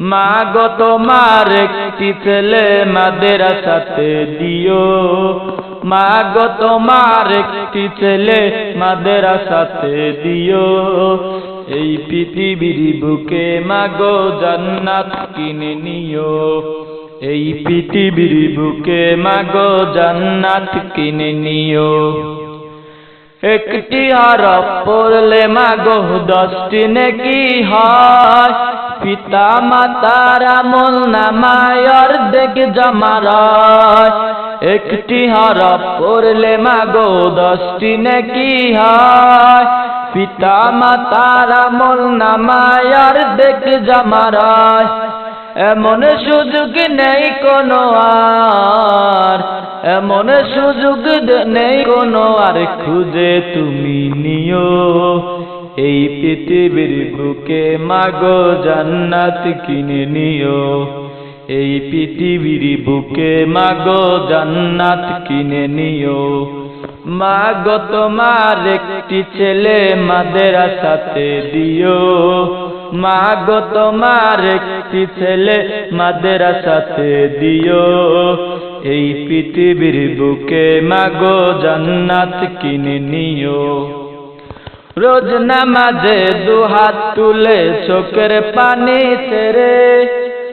মা গো তোমার একটি ছেলে মাদ্রাসাতে দিও। মা গো তোমার একটি ছেলে মাদ্রাসাতে দিও। এই পৃথিবীর বুকে মা গো জান্নাত কিনে নিও। এই পৃথিবীর বুকে মা গো জান্নাত কিনে নিও। একটি হরফ পড়লে মাগো দশটি নেকি হয়? পিতা মাতার আমল নামায় অর্ধেক জমারয় একটি হরফ পড়লে মাগো দশটি নেকি হয়? পিতা মাতার আমল নামায় অর্ধেক জমারয় এমন সুযোগ নেই কোনো আর, এমন সুযোগ নেই কোনো আর, খুঁজে তুমি নিও। এই পৃথিবীর বুকে মাগো জান্নাত কিনে নিও। এই পৃথিবীর বুকে মাগো জান্নাত কিনে নিও। মাগো তোমার একটি ছেলে মাদ্রাসাতে দিও। মাগো তোমার একটি ছেলে মাদ্রাসাতে দিও। এই পৃথিবীর বুকে মাগো জান্নাত কিনে নিও। রোজ নামাজে দুহাত তুলে চোখের পানি ছেড়ে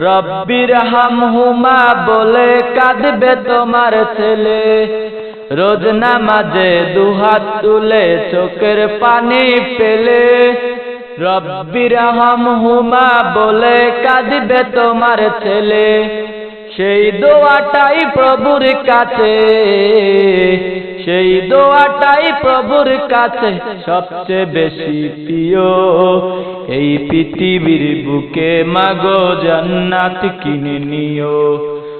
রব্বির হামহুমা বলে কাঁদবে তোমার ছেলে। রোজ নামাজে দুহাত তুলে চোখের পানি পেলে রব্বির হামহুমা বলে কাঁদবে তোমার ছেলে। সেই দোয়াটাই প্রভুর কাছে, সেই দোয়াটাই প্রভুর কাছে সবচেয়ে বেশি প্রিয়। এই পৃথিবীর বুকে মাগো জান্নাত কিনে নিও।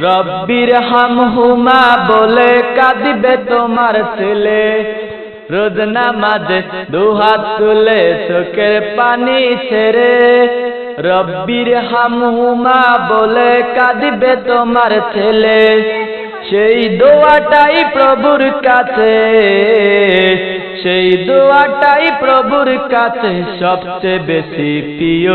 রব্বির হামহুমা বলে কাঁদিবে তোমার ছেলে। রোজ নামাজে দুহাত তুলে চোখের পানি ছেড়ে। রব্বির হামহুমা বলে কাঁদিবে তোমার ছেলে। সেই দোয়াটাই প্রভুর কাছে, সেই দোয়াটাই প্রভুর কাছে সবচেয়ে বেশি প্রিয়।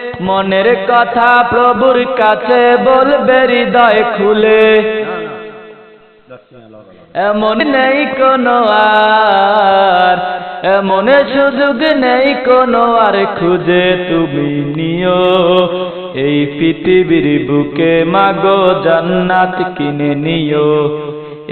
মনের কথা প্রভুর কাছে বলবে হৃদয় খুলে। এমন নেই কোনো আর, এমন সুযোগ নেই কোনো আর খুঁজে তুমি নিও। এই পৃথিবীর বুকে মাগো জান্নাত কিনে নিও।